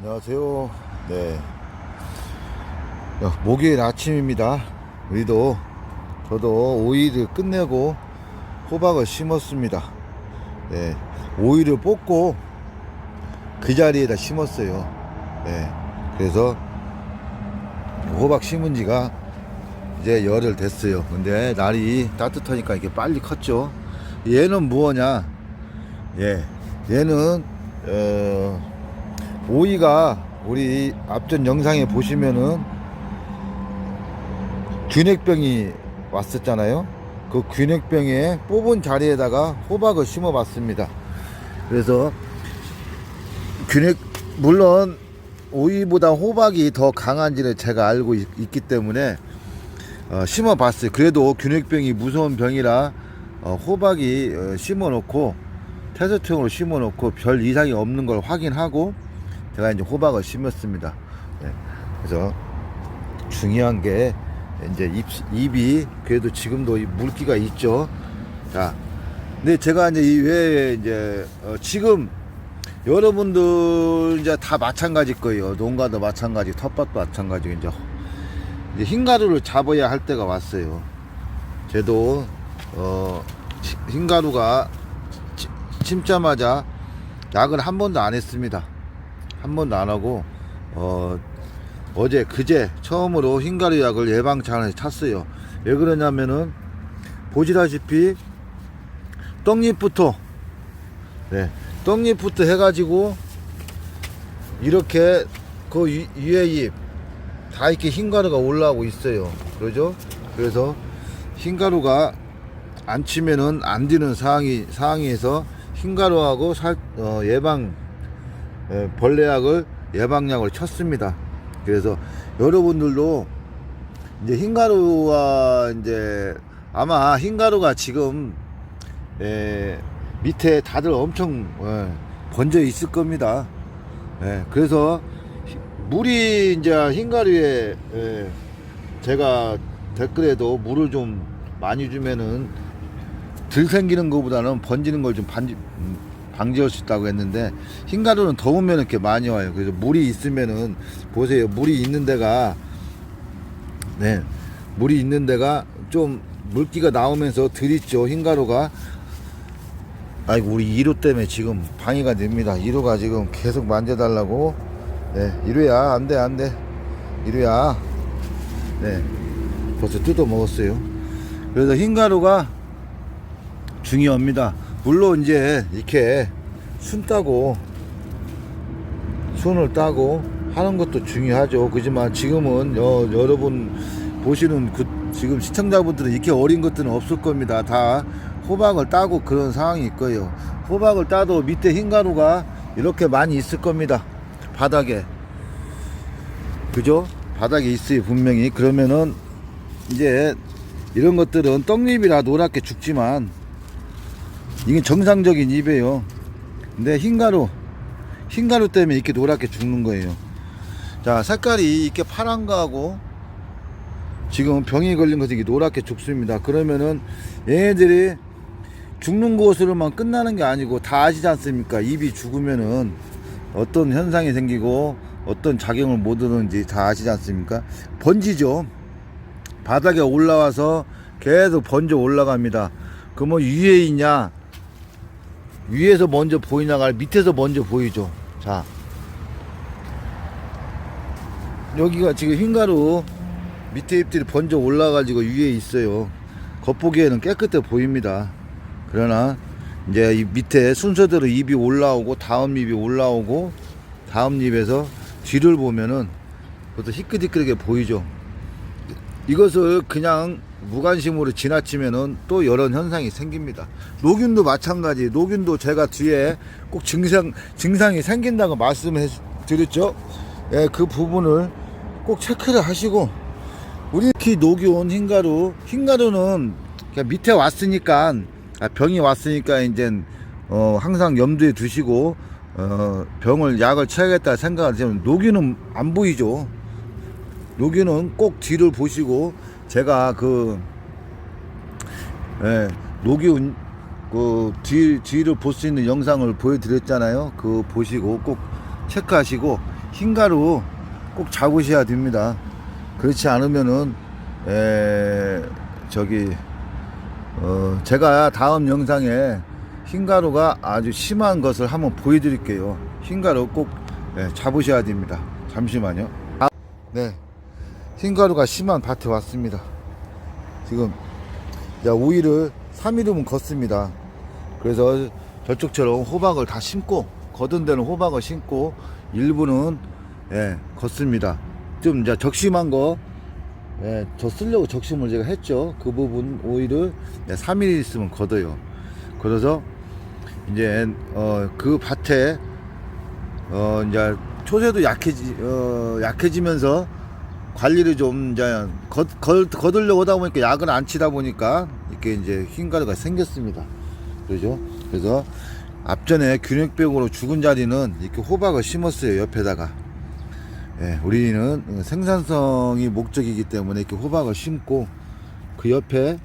안녕하세요. 네. 야, 목요일 아침입니다. 우리도 저도 오이를 끝내고 호박을 심었습니다. 네. 오이를 뽑고 그 자리에다 심었어요. 네. 그래서 호박 심은 지가 이제 열흘 됐어요. 근데 날이 따뜻하니까 이게 빨리 컸죠. 얘는 무엇냐? 예. 얘는 어, 오이가 우리 앞전 영상에 보시면은 균핵병이 왔었잖아요. 그 균핵병에 뽑은 자리에다가 호박을 심어 봤습니다. 그래서 균핵 물론 오이보다 호박이 더 강한지를 제가 알고 있, 기 때문에 어, 심어 봤어요. 그래도 균핵병이 무서운 병이라 어, 호박이 어, 심어 놓고 테스트용으로 심어 놓고 별 이상이 없는 걸 확인하고 제가 이제 호박을 심었습니다. 네. 그래서 중요한 게 이제 입, 입이 그래도 지금도 이 물기가 있죠. 자, 근데 제가 이제 이 외에 이제 어, 지금 여러분들 이제 다 마찬가지일 거예요. 농가도 마찬가지, 텃밭도 마찬가지 이제 이제 흰가루를 잡아야 할 때가 왔어요. 저도 어 치- 흰가루가 치- 심자마자 약을 한 번도 안 했습니다. 한 번도 안 하고 어 어제 그제 처음으로 흰가루 약을 예방 차원에서 탔어요. 왜 그러냐면은 보시다시피 떡잎부터 네 떡잎부터 해가지고 이렇게 그 위- 위에 잎 다 이렇게 흰가루가 올라오고 있어요. 그러죠? 그래서 흰가루가 안 치면은 안 되는 상황이 상황에서 흰가루하고 살, 어, 예방 예, 벌레약을 예방약을 쳤습니다. 그래서 여러분들도 이제 흰가루와 이제 아마 흰가루가 지금 예, 밑에 다들 엄청 예, 번져 있을 겁니다. 예, 그래서 히- 물이 이제 흰가루에 예, 제가 댓글에도 물을 좀 많이 주면은 들 생기는 것보다는 번지는 걸 좀 방지할 수 있다고 했는데 흰 가루는 더우면 이렇게 많이 와요. 그래서 물이 있으면은 보세요. 물이 있는 데가 네 물이 있는 데가 좀 물기가 나오면서 들있죠 흰 가루가 아이고 우리 이루 때문에 지금 방해가 됩니다. 이루가 지금 계속 만져달라고 네 이루야 안돼 안돼 이루야 네 벌써 뜯어 먹었어요. 그래서 흰 가루가 중요합니다. 물론 이제 이렇게 순 따고 손을 따고 하는 것도 중요하죠. 그지만 지금은 여, 여러분 보시는 그 지금 시청자분들은 이렇게 어린 것들은 없을 겁니다. 다 호박을 따고 그런 상황이 있고요. 호박을 따도 밑에 흰가루가 이렇게 많이 있을 겁니다. 바닥에. 그죠? 바닥에 있어요, 분명히. 그러면은 이제 이런 것들은 떡잎이라 노랗게 죽지만 이게 정상적인 잎이에요. 근데 흰가루, 흰가루 때문에 이렇게 노랗게 죽는 거예요. 자, 색깔이 이렇게 파란 거하고 지금 병이 걸린 것이 노랗게 죽습니다. 그러면은 얘네들이 죽는 것으로만 끝나는 게 아니고 다 아시지 않습니까? 입이 죽으면은 어떤 현상이 생기고 어떤 작용을 못 하는지 다 아시지 않습니까? 번지죠. 바닥에 올라와서 계속 번져 올라갑니다. 그러면 위에 있냐? 위에서 먼저 보이나가 밑에서 먼저 보이죠. 자. 여기가 지금 흰가루 밑에 잎들이 번져 올라가지고 위에 있어요. 겉보기에는 깨끗해 보입니다. 그러나 이제 이 밑에 순서대로 잎이 올라오고 다음 잎이 올라오고 다음 잎에서 뒤를 보면은 그것도 희끗희끗하게 보이죠. 이것을 그냥 무관심으로 지나치면은 또 이런 현상이 생깁니다. 노균도 마찬가지. 노균도 제가 뒤에 꼭 증상 증상이 생긴다고 말씀해 드렸죠. 예, 그 부분을 꼭 체크를 하시고 우리 특히 노균 흰가루 흰가루는 밑에 왔으니까 아, 병이 왔으니까 이제 어, 항상 염두에 두시고 어, 병을 약을 쳐야겠다 생각하시면 노균은 안 보이죠. 여기는 꼭 뒤를 보시고 제가 그 예, 녹이 그 뒤, 뒤를 볼 수 있는 영상을 보여드렸잖아요. 그 보시고 꼭 체크하시고 흰가루 꼭 잡으셔야 됩니다. 그렇지 않으면은 에 저기 어 제가 다음 영상에 흰가루가 아주 심한 것을 한번 보여드릴게요. 흰가루 꼭 예, 잡으셔야 됩니다. 잠시만요. 아, 네, 흰가루가 심한 밭에 왔습니다. 지금 야 오이를 3일이면 걷습니다. 그래서 저쪽처럼 호박을 다 심고 거둔 데는 호박을 심고 일부는 예, 걷습니다. 좀 이제 적심한 거 예, 저 쓰려고 적심을 제가 했죠. 그 부분 오이를 예, 3일 있으면 걷어요. 그래서 이제 어, 그 밭에 어, 이제 초세도 약해지 어, 약해지면서 관리를 좀 이제 거, 거, 거들려고 하다 보니까 약을 안 치다 보니까 이렇게 이제 흰가루가 생겼습니다. 그죠? 그래서 앞전에 균핵병으로 죽은 자리는 이렇게 호박을 심었어요. 옆에다가. 예, 우리는 생산성이 목적이기 때문에 이렇게 호박을 심고 그 옆에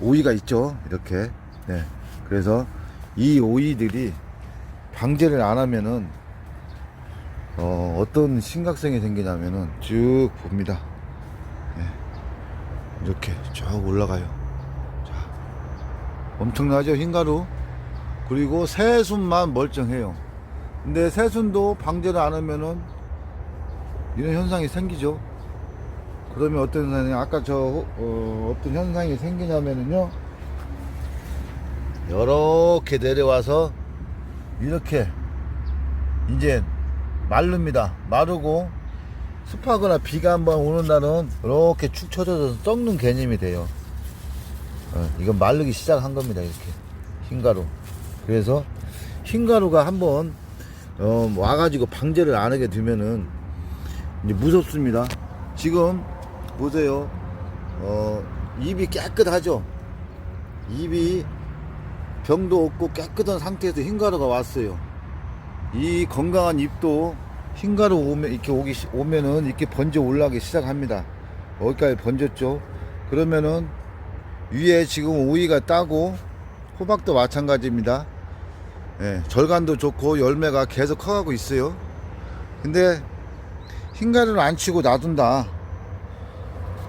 오이가 있죠. 이렇게. 네. 그래서 이 오이들이 방제를 안 하면은 어, 어떤 심각성이 생기냐면은 쭉 봅니다. 예. 이렇게 쭉 올라가요. 자, 엄청나죠 흰가루. 그리고 새순만 멀쩡해요. 근데 새순도 방제를 안 하면은 이런 현상이 생기죠. 그러면 어떤 현상이 아까 저 어, 어떤 현상이 생기냐면은요. 이렇게 내려와서 이렇게 이제 마릅니다. 마르고 습하거나 비가 한번 오는 날은 이렇게 축 처져서 썩는 개념이 돼요. 어, 이건 마르기 시작한 겁니다. 이렇게 흰가루. 그래서 흰가루가 한번 어, 와가지고 방제를 안 하게 되면은 이제 무섭습니다. 지금 보세요. 어, 입이 깨끗하죠. 입이 병도 없고 깨끗한 상태에서 흰가루가 왔어요. 이 건강한 잎도 흰가루 오면 이렇게 오기 시- 오면은 이렇게 번져 올라가기 시작합니다. 여기까지 번졌죠. 그러면은 위에 지금 오이가 따고 호박도 마찬가지입니다. 예, 절간도 좋고 열매가 계속 커가고 있어요. 근데 흰가루를 안 치고 놔둔다.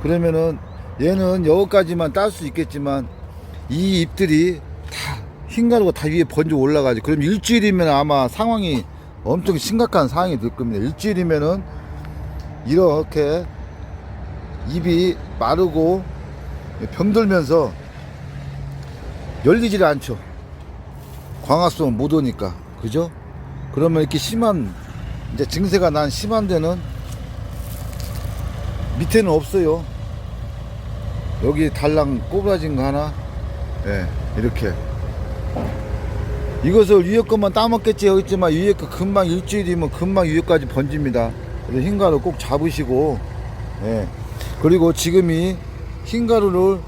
그러면은 얘는 여기까지만 딸 수 있겠지만 이 잎들이 다 흰 가루가 다 위에 번져 올라가지. 그럼 일주일이면 아마 상황이 엄청 심각한 상황이 될 겁니다. 일주일이면은 이렇게 입이 마르고 병들면서 열리질 않죠. 광합성을 못 오니까. 그죠? 그러면 이렇게 심한, 이제 증세가 난 심한 데는 밑에는 없어요. 여기 달랑 꼬부라진 거 하나, 예, 이렇게. 이것을 위에 것만 따먹겠지 하겠지만 위에 거 금방 일주일이면 금방 위에까지 번집니다. 그래서 흰가루 꼭 잡으시고, 예. 그리고 지금이 흰가루를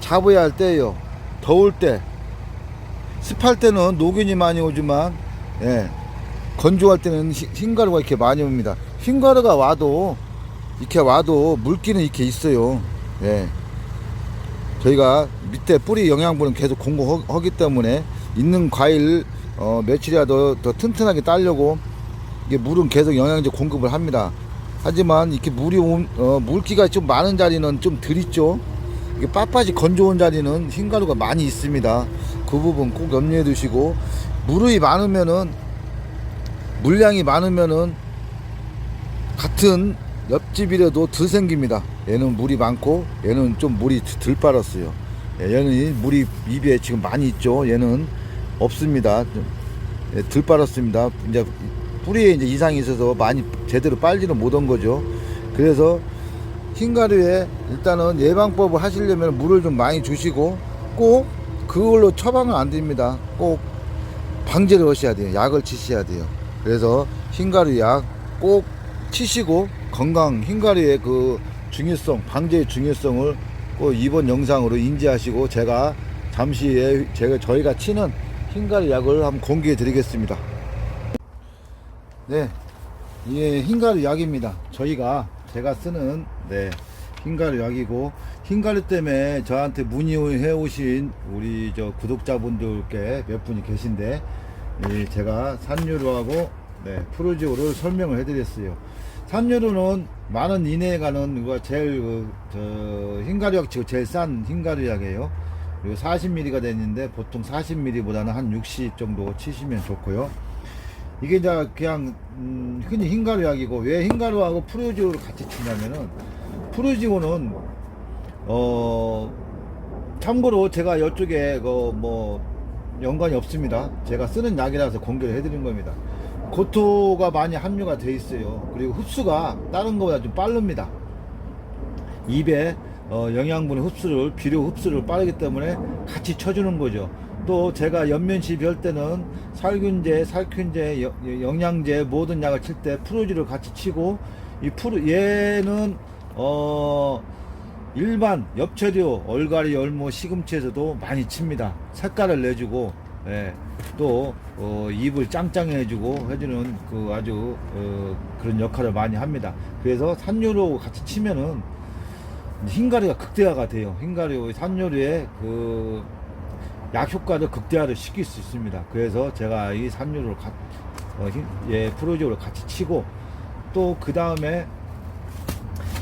잡아야 할 때예요. 더울 때. 습할 때는 녹균이 많이 오지만, 예. 건조할 때는 흰- 흰가루가 이렇게 많이 옵니다. 흰가루가 와도, 이렇게 와도 물기는 이렇게 있어요. 예. 저희가 밑에 뿌리 영양분은 계속 공급하기 때문에 있는 과일 어, 며칠이라도 더 튼튼하게 따려고 이게 물은 계속 영양제 공급을 합니다. 하지만 이렇게 물이 온- 어, 물기가 좀 많은 자리는 좀 덜 있죠. 이게 빳빳이 건조한 자리는 흰가루가 많이 있습니다. 그 부분 꼭 염려해 두시고 물이 많으면은 물량이 많으면은 같은 옆집이라도 덜 생깁니다. 얘는 물이 많고 얘는 좀 물이 덜 빨았어요. 예, 얘는 이 물이 입에 지금 많이 있죠. 얘는 없습니다. 좀, 예, 덜 빨았습니다. 이제 뿌리에 이제 이상이 있어서 많이 제대로 빨지는 못한 거죠. 그래서 흰가루에 일단은 예방법을 하시려면 물을 좀 많이 주시고 꼭 그걸로 처방은 안 됩니다. 꼭 방제를 하셔야 돼요. 약을 치셔야 돼요. 그래서 흰가루 약 꼭 치시고 건강 흰가루의 그 중요성, 방제의 중요성을 꼭 이번 영상으로 인지하시고 제가 잠시 후에 제가 저희가 치는 흰가루 약을 한번 공개해 드리겠습니다. 네, 이게 흰가루 약입니다. 저희가 제가 쓰는 네 흰가루 약이고 흰가루 때문에 저한테 문의해 오신 우리 저 구독자분들께 몇 분이 계신데 이 제가 산유로하고 네, 프로지오를 설명을 해드렸어요. 산유로는 만원 이내에 가는 제일 그, 저 흰가루약 치고 제일 싼 흰가루 약이에요. 그리고 40ml가 되는데 보통 40ml보다는 한 60 정도 치시면 좋고요. 이게 이제 그냥 음, 흔히 흰가루약이고 왜 흰가루하고 프로지오를 같이 치냐면은 프로지오는 어 참고로 제가 이쪽에 그뭐 연관이 없습니다. 제가 쓰는 약이라서 공개를 해드린 겁니다. 고토가 많이 함유가 돼 있어요. 그리고 흡수가 다른 것보다 좀 빠릅니다. 입에 어, 영양분의 흡수를 비료 흡수를 빠르기 때문에 같이 쳐주는 거죠. 또 제가 연면시 별 때는 살균제, 살균제, 여- 영양제 모든 약을 칠 때 프로지를 같이 치고 이 프로 얘는 어 일반 엽채류, 얼갈이, 열무, 시금치에서도 많이 칩니다. 색깔을 내주고 예, 또 어, 입을 짱짱해주고 해주는 그 아주 어, 그런 역할을 많이 합니다. 그래서 산유로 같이 치면은 흰가루가 극대화가 돼요. 흰가루 산유류의 그 약 효과를 극대화를 시킬 수 있습니다. 그래서 제가 이 산유를 가, 어, 흰- 예, 프로지오를 같이 치고 또 그 다음에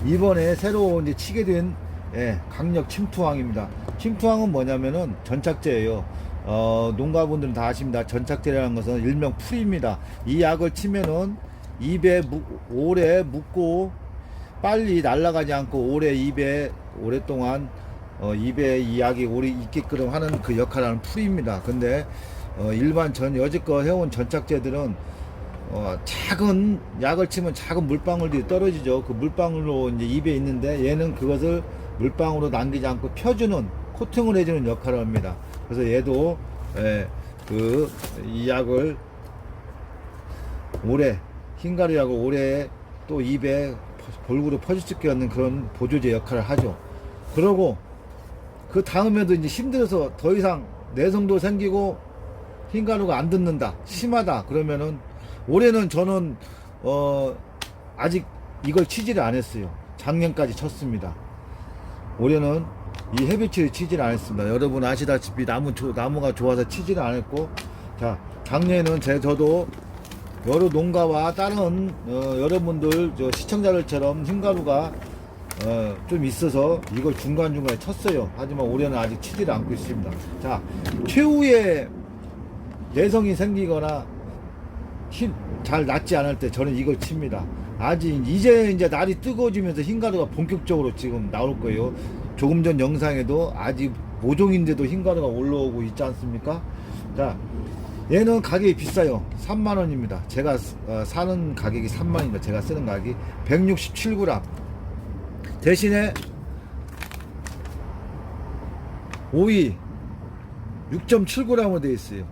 이번에 새로 이제 치게 된 예, 강력 침투항입니다. 침투항은 뭐냐면은 전착제예요. 어, 농가분들은 다 아십니다. 전착제라는 것은 일명 풀입니다. 이 약을 치면은 입에 무, 오래 묵고 빨리 날아가지 않고 오래 입에 오랫동안 어, 입에 이 약이 오래 있게끔 하는 그 역할을 하는 풀입니다. 근데 어, 일반 전 여지껏 해온 전착제들은 어, 작은 약을 치면 작은 물방울들이 떨어지죠. 그 물방울로 이제 입에 있는데 얘는 그것을 물방울로 남기지 않고 펴주는 코팅을 해주는 역할을 합니다. 그래서 얘도 예, 그이 약을 오래 흰가루 약을 오래 또 입에 골고루 있게 하는 그런 보조제 역할을 하죠. 그러고 그 다음에도 이제 힘들어서 더 이상 내성도 생기고 흰가루가 안 듣는다. 심하다. 그러면은 올해는 저는 어 아직 이걸 치지를 안 했어요. 작년까지 쳤습니다. 올해는 이 헤비치를 치지를 안 했습니다. 여러분 아시다시피 나무 조- 나무가 좋아서 치지를 안 했고 자 작년에는 제 저도 여러 농가와 다른 어, 여러분들 저 시청자들처럼 흰가루가 어, 좀 있어서 이걸 중간중간에 쳤어요. 하지만 올해는 아직 치지를 않고 있습니다. 자, 최후의 내성이 생기거나 힘, 잘 낫지 않을 때 저는 이걸 칩니다. 아직 이제 이제 날이 뜨거워지면서 흰가루가 본격적으로 지금 나올 거예요. 조금 전 영상에도 아직 모종인데도 흰가루가 올라오고 있지 않습니까? 자, 얘는 가격이 비싸요. 3만 원입니다. 제가 어, 사는 가격이 3만 원입니다. 제가 쓰는 가격이 167g. 대신에 오이 6.7g으로 되어 있어요.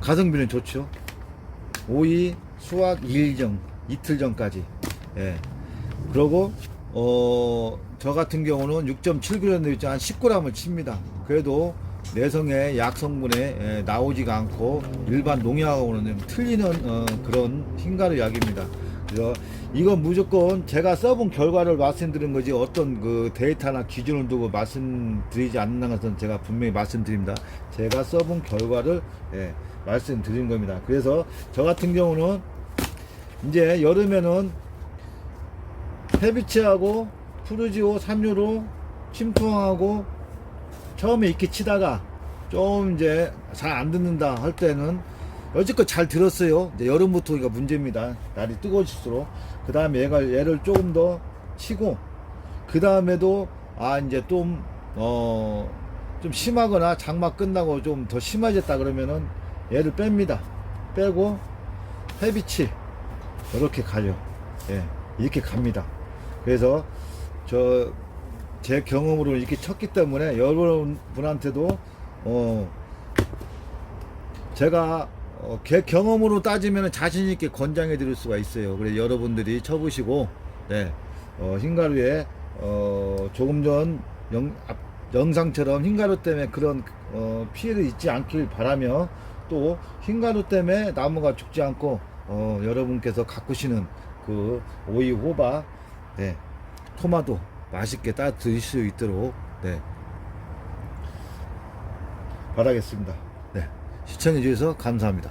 가성비는 좋죠. 오이 수확 2일 전, 이틀 전까지. 예. 그러고 어, 저 같은 경우는 6.7g 되어 있죠. 한 10g을 칩니다. 그래도 내성의 약 성분에 예, 나오지가 않고 일반 농약하고는 좀 틀리는 어, 그런 흰가루 약입니다. 그래서 이건 무조건 제가 써본 결과를 말씀드린 거지 어떤 그 데이터나 기준을 두고 말씀드리지 않는 것은 제가 분명히 말씀드립니다. 제가 써본 결과를 예, 말씀드린 겁니다. 그래서 저 같은 경우는 이제 여름에는 헤비치하고 푸르지오 산유로 침투하고 처음에 이렇게 치다가 좀 이제 잘 안 듣는다 할 때는 여지껏 잘 들었어요. 이제 여름부터 이가 문제입니다. 날이 뜨거워질수록 그 다음에 얘가 얘를 조금 더 치고 그 다음에도 아 이제 좀 어, 좀 심하거나 장마 끝나고 좀 더 심해졌다 그러면은 얘를 뺍니다. 빼고 헤비치 이렇게 가요. 예, 이렇게 갑니다. 그래서 저 제 경험으로 이렇게 쳤기 때문에 여러분한테도 어 제가 어, 제 경험으로 따지면 자신 있게 권장해 드릴 수가 있어요. 그래 여러분들이 쳐보시고 네, 어, 흰가루에 어, 조금 전 영, 앞, 영상처럼 흰가루 때문에 그런 어, 피해를 있지 않길 바라며 또 흰가루 때문에 나무가 죽지 않고 어, 여러분께서 가꾸시는 그 오이 호박 네, 토마토 맛있게 따 드실 수 있도록 네, 바라겠습니다. 네, 시청해 주셔서 감사합니다.